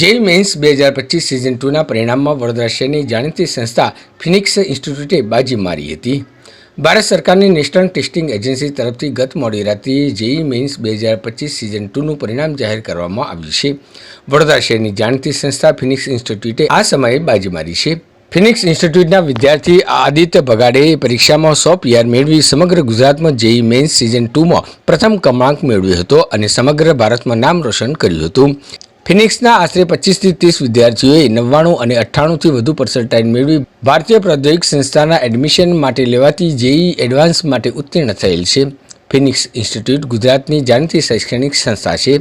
JE men's બે હજાર પચીસ સિઝન ટુના પરિણામમાં વડોદરા શહેરની જાણીતી સંસ્થા ફિનિક્સ ઇન્સ્ટિટ્યૂટે બાજી મારી હતી. ભારત સરકારની નેશનલ ટેસ્ટિંગ એજન્સી તરફથી ગત મોડી રાત્રિએ જેઈ મેન્સ બે હજાર પચીસ સિઝન ટુનું પરિણામ જાહેર કરવામાં આવ્યું છે. વડોદરા શહેરની જાણીતી સંસ્થા ફિનિક્સ ઇન્સ્ટિટ્યૂટે આ સમયે બાજી મારી છે. ફિનિક્સ ઇન્સ્ટિટ્યૂટના વિદ્યાર્થી આદિત્ય બગાડેએ પરીક્ષામાં સો પીઆર મેળવી સમગ્ર ગુજરાતમાં જેઈ મેન્સ સિઝન ટુમાં પ્રથમ ક્રમાંક મેળવ્યો હતો અને સમગ્ર ભારતમાં નામ રોશન કર્યું હતું. ફિનિક્સના આશરે પચીસથી ત્રીસ વિદ્યાર્થીઓએ નવ્વાણું અને અઠ્ઠાણુંથી વધુ પર્સન્ટાઇલ મેળવી ભારતીય પ્રૌદ્યોગિક સંસ્થાના એડમિશન માટે લેવાતી જેઈ એડવાન્સ માટે ઉત્તીર્ણ થયેલ છે. ફિનિક્સ ઇન્સ્ટિટ્યૂટ ગુજરાતની જાણીતી શૈક્ષણિક સંસ્થા છે,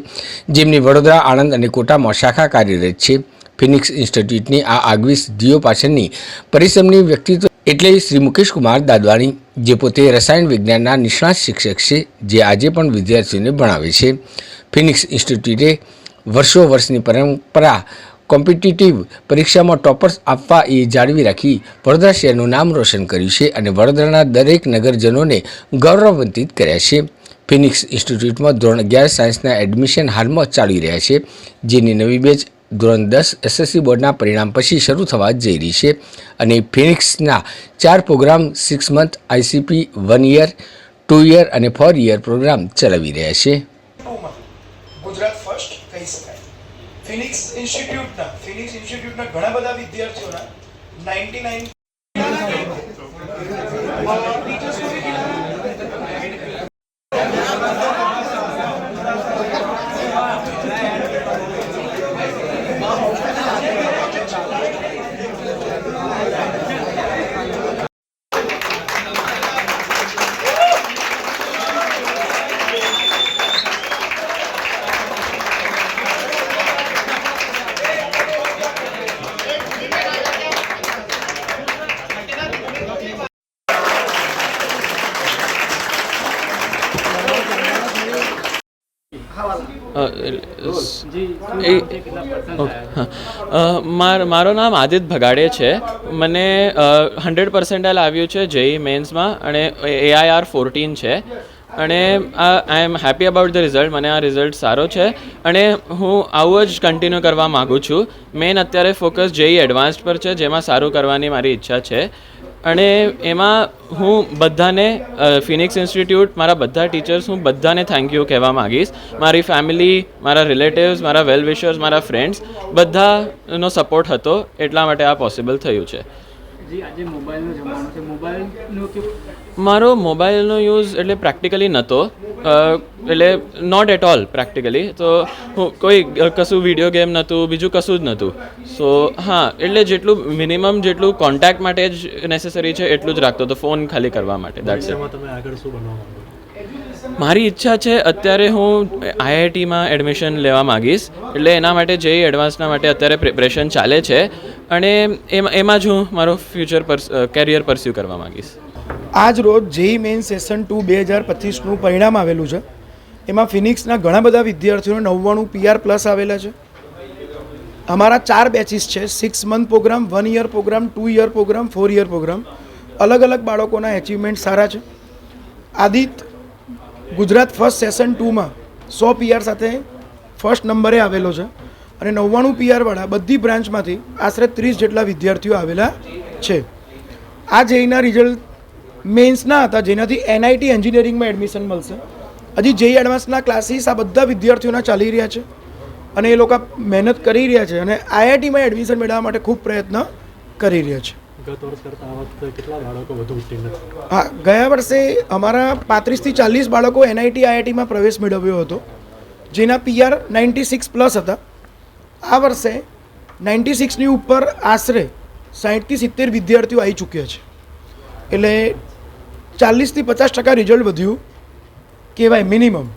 જેમની વડોદરા, આણંદ અને કોટામાં શાખા કાર્યરત છે. ફિનિક્સ ઇન્સ્ટિટ્યૂટની આ આગવી સિદ્ધિઓ પાછળની પરિશ્રમની વ્યક્તિત્વ એટલે શ્રી મુકેશ કુમાર દાદવાણી, જે પોતે રસાયણ વિજ્ઞાનના નિષ્ણાત શિક્ષક છે, જે આજે પણ વિદ્યાર્થીઓને ભણાવે છે. ફિનિક્સ ઇન્સ્ટિટ્યૂટે વર્ષો વર્ષની પરંપરા. કોમ્પિટિટિવ પરીક્ષામાં ટોપર્સ આપવા એ જાળવી રાખી વડોદરા શહેરનું નામ રોશન કર્યું છે અને વડોદરાના દરેક નગરજનોને ગૌરવાન્વિત કર્યા છે. ફિનિક્સ ઇન્સ્ટિટ્યૂટમાં ધોરણ અગિયાર સાયન્સના એડમિશન હાલમાં ચાલી રહ્યા છે, જેની નવી બેચ ધોરણ દસ એસએસસી બોર્ડના પરિણામ પછી શરૂ થવા જઈ રહી છે અને ફિનિક્સના ચાર program six month ICP one year, two year અને ફોર યર પ્રોગ્રામ ચલાવી રહ્યા છે. ગુજરાત ફર્સ્ટ કહી શકાય. ફિનિક્સ ઇન્સ્ટિટ્યૂટના ફિનિક્સ ઇન્સ્ટિટ્યૂટના ઘણા બધા વિદ્યાર્થીઓના નાઇન્ટી નાઇન માર નામ આદિત્ય ભગાડે છે. મને હંડ્રેડ પર્સન્ટાઇલ આવ્યું છે જેઈ મેન્સમાં અને એઆઈઆર ફોર્ટીન છે. અને I am happy about the result મને આ રિઝલ્ટ સારો છે. અને હું આવું જ કન્ટિન્યુ કરવા માગું છું. મેન અત્યારે ફોકસ જેઈ એડવાન્સ્ડ પર છે, જેમાં સારું કરવાની મારી ઈચ્છા છે. અને એમાં હું બધાને ફિનિક્સ ઇન્સ્ટિટ્યૂટ મારા બધા ટીચર્સ હું બધાને થેન્ક યુ કહેવા માગીશ. મારી ફેમિલી મારા રિલેટિવ્સ મારા વેલ વિશર્સ મારા ફ્રેન્ડ્સ બધાનો સપોર્ટ હતો એટલા માટે આ પોસિબલ થયું છે. મારો મોબાઈલનો યુઝ એટલે પ્રેક્ટિકલી નહોતો એટલે નોટ એટ ઓલ પ્રેક્ટિકલી તો હું કોઈ કશું વીડિયો ગેમ નહોતું બીજું કશું જ નહોતું. સો હા એટલે જેટલું મિનિમમ જેટલું કોન્ટેક્ટ માટે જ નેસેસરી છે એટલું જ રાખતો. હતો ફોન ખાલી કરવા માટે દેટ્સ ઇટ મારી ઈચ્છા છે અત્યારે હું આઈઆઈટીમાં એડમિશન લેવા માગીશ. એટલે એના માટે જે એડવાન્સના માટે અત્યારે પ્રિપરેશન ચાલે છે. અને એમાં એમાં જ હું મારો ફ્યુચર કેરિયર પરસ્યુ કરવા માગીશ. આજ રોજ જેઈ મેઇન સેશન ટુ બે હજાર પચીસનું પરિણામ આવેલું છે. એમાં ફિનિક્સના ઘણા બધા વિદ્યાર્થીઓને નવ્વાણું પીઆર પ્લસ આવેલા છે. અમારા ચાર બેચીસ છે. Six month program one year program two year program four year program અલગ અલગ બાળકોના એચિવમેન્ટ સારા છે. આદિત ગુજરાત ફર્સ્ટ સેશન ટુમાં સો પીઆર સાથે ફર્સ્ટ નંબરે આવેલો છે. અને નવ્વાણું પીઆરવાળા બધી બ્રાન્ચમાંથી આશરે ત્રીસ જેટલા વિદ્યાર્થીઓ આવેલા છે. આ જેઈના રિઝલ્ટ મેન્સના હતા જેનાથી એનઆઈટી એન્જિનિયરિંગમાં એડમિશન મળશે. હજી જેઈ એડવાન્સના ક્લાસીસ આ બધા વિદ્યાર્થીઓના ચાલી રહ્યા છે અને એ લોકો મહેનત કરી રહ્યા છે અને આઈઆઈટીમાં એડમિશન મેળવવા માટે ખૂબ પ્રયત્ન કરી રહ્યા છે. હા ગયા વર્ષે અમારા પાંત્રીસથી ચાલીસ બાળકો એનઆઈટી આઈઆઈટીમાં પ્રવેશ મેળવ્યો હતો જેના પીઆર નાઇન્ટી સિક્સ પ્લસ હતા. આ વર્ષે નાઇન્ટી સિક્સની ઉપર આશરે સાહીઠથી સિત્તેર વિદ્યાર્થીઓ આવી ચૂક્યા છે. એટલે ચાલીસથી પચાસ ટકા રિઝલ્ટ વધ્યું. કહેવાય મિનિમમ